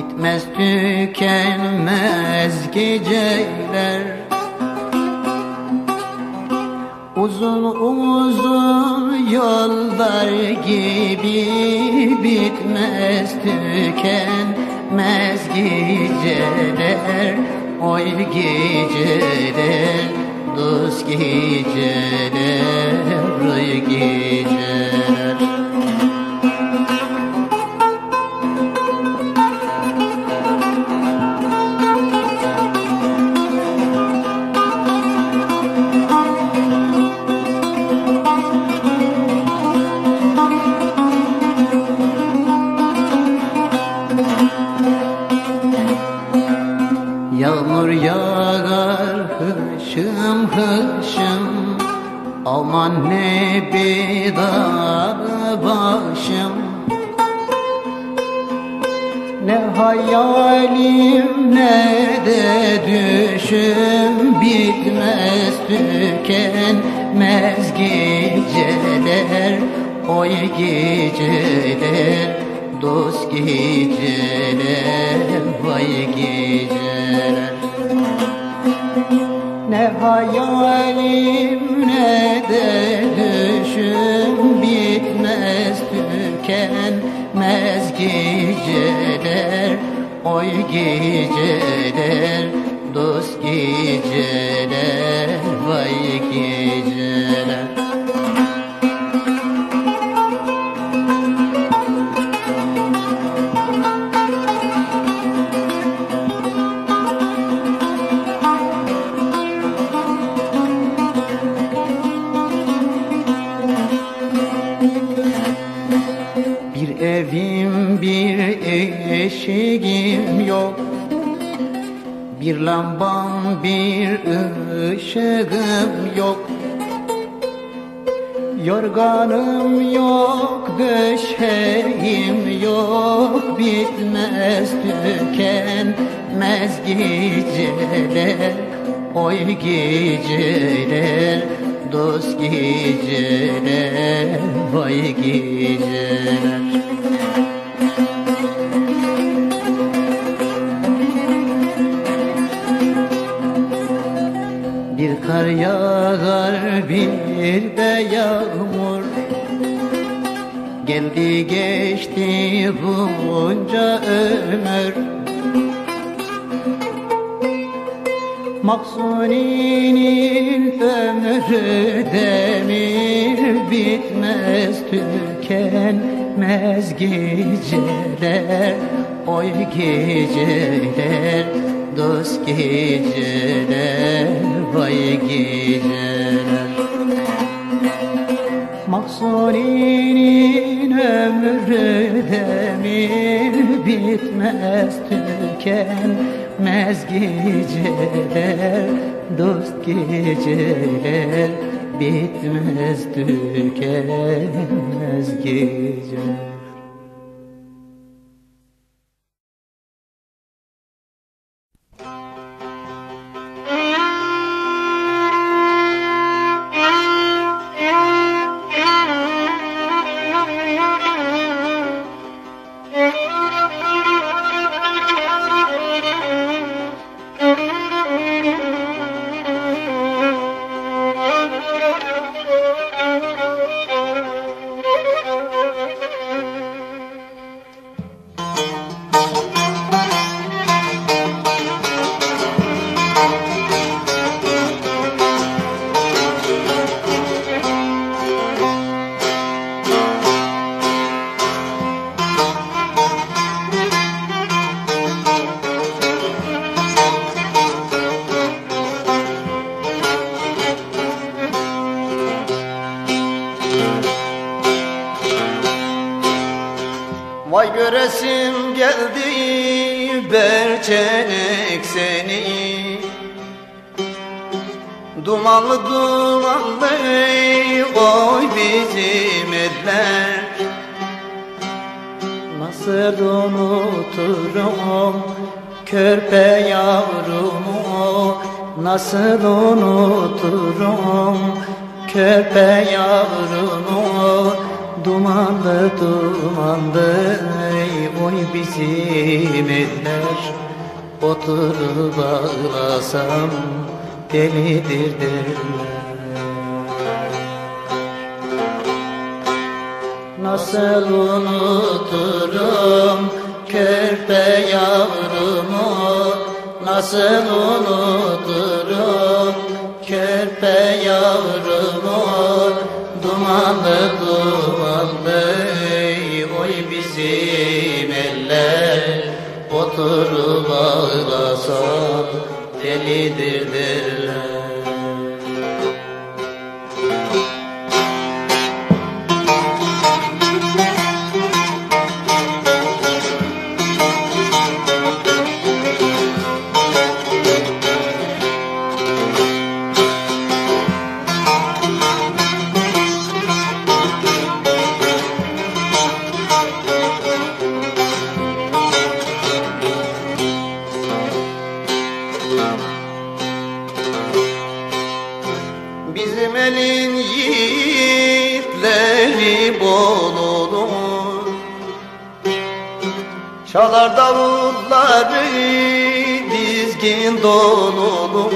Bitmez tükenmez geceler. Uzun uzun yollar gibi bitmez tükenmez geceler. Oy geceler dost geceler oy geceler hışım hışım Aman ne bedar başım. Ne hayalim ne de düşüm Bitmez tükenmez geceler. Oy geceler dost geceler Vay geceler ne hayalim ne de düşüm bitmez tükenmez geceler. Oy geceler dost geceler vay geceler eşiğim yok. Bir lambam bir ışığım yok. Yorganım yok, döşeğim yok. Bitmez tükenmez geceler Oy geceler, dost geceler Vay geceler kar yağar bir de yağmur. Geldi geçti bunca ömür. Maksuni'nin ömrü demir bitmez tükenmez geceler. Oy geceler dost geceler vay geceler Maksuni'nin ömrü demir bitmez tükenmez geceler Dost geceler bitmez tükenmez geceler Dumanlı dumanlı oy bizim eller Nasıl unuturum körpe yavrumu Nasıl unuturum Körpe yavrunu dumanlı dumanlı Oy bizim eller Oturup ağlasam delidir derler Nasıl unuturum körpe yavrumu? Nasıl unuturum körpe yavrumu? Dumanlı dumanlı oy bizim eller. Oturup ağlasam delidir derler dizgin dolu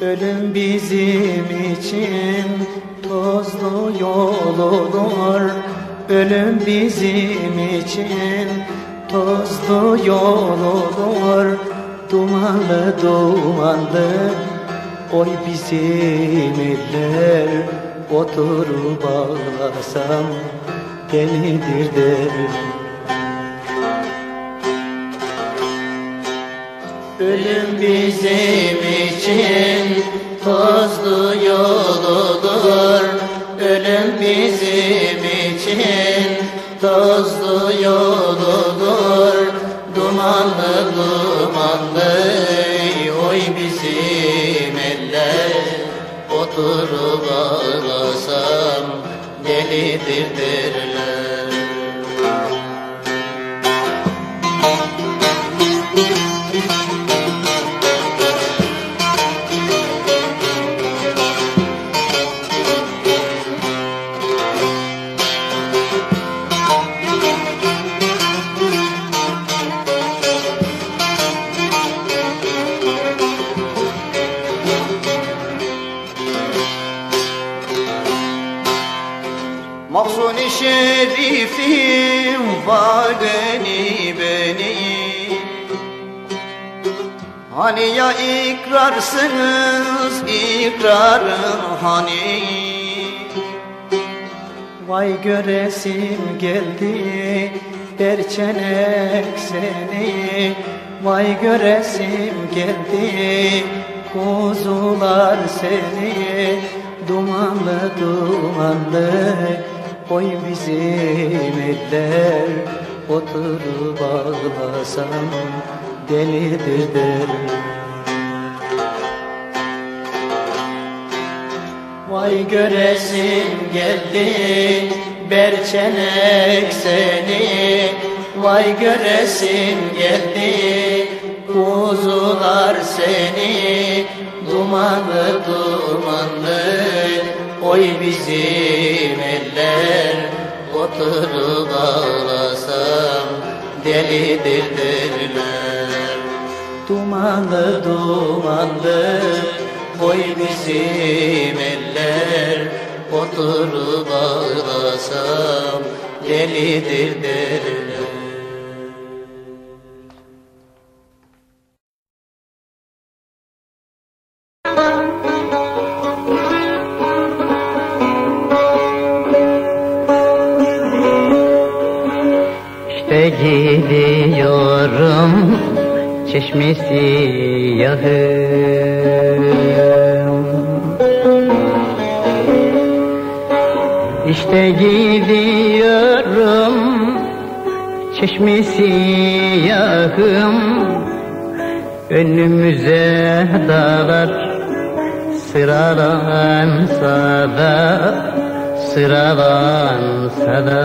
Ölüm bizim için tozlu yol olur. Ölüm bizim için tozlu yol olur. Dumanlı dumanlı Oy bizim eller. Oturup ağlasam Delidir derim Ölüm bizim için tozlu yoludur. Ölüm bizim için tozlu yoludur. Dumanlı dumanlı oy bizim eller Oturup ağlasam delidir derler beni beni. Hani ya ikrarsınız ikrarın hani? Vay göresim geldi berçenek seni. Vay göresim geldi kuzular seni. Dumanlı dumanlı oy bizim eller Oturup ağlasam delidir derler Vay göresim geldi berçenek seni. Vay göresim geldi kuzular seni. Dumanlı dumanlı oy bizim eller Oturup ağlasam delidir derler Dumanlı dumanlı Oy bizim eller. Oturup ağlasam Delidir derler Gidiyorum çeşmesi yahım İşte gidiyorum çeşmesi yahım Önümüze dağlar sıralansa da sıralansa da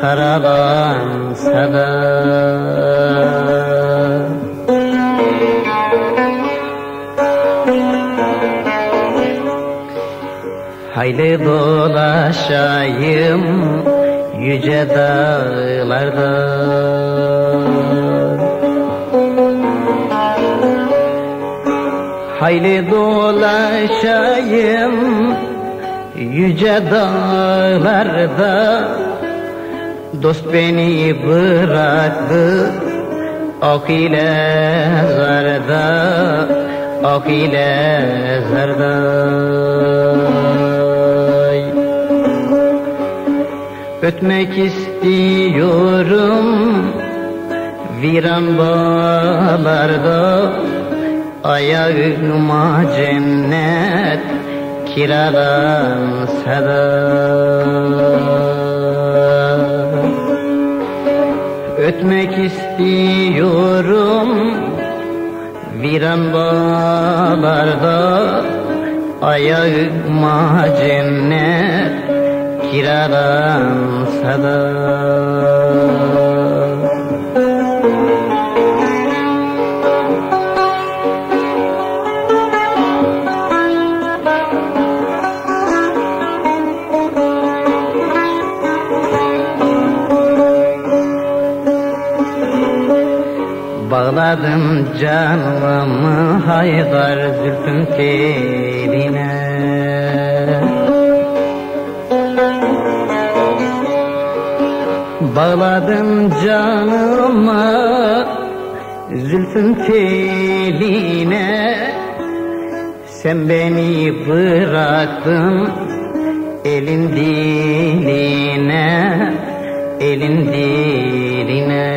Karalansa da Hayli dolaşayım yüce dağlarda. Hayli dolaşayım yüce dağlarda Dost beni bıraktı ok ile zarda Ok ile zarda Ötmek istiyorum viran bağlarda Ayağıma cennet kiralansa da istiyorum. Viran bağlarda Ayağıma cennet kiralansa da Bağladım canımı haydar zülfün teline Bağladım canımı zülfün teline Sen beni bıraktın elin diline Elin diline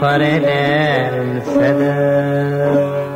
parelense de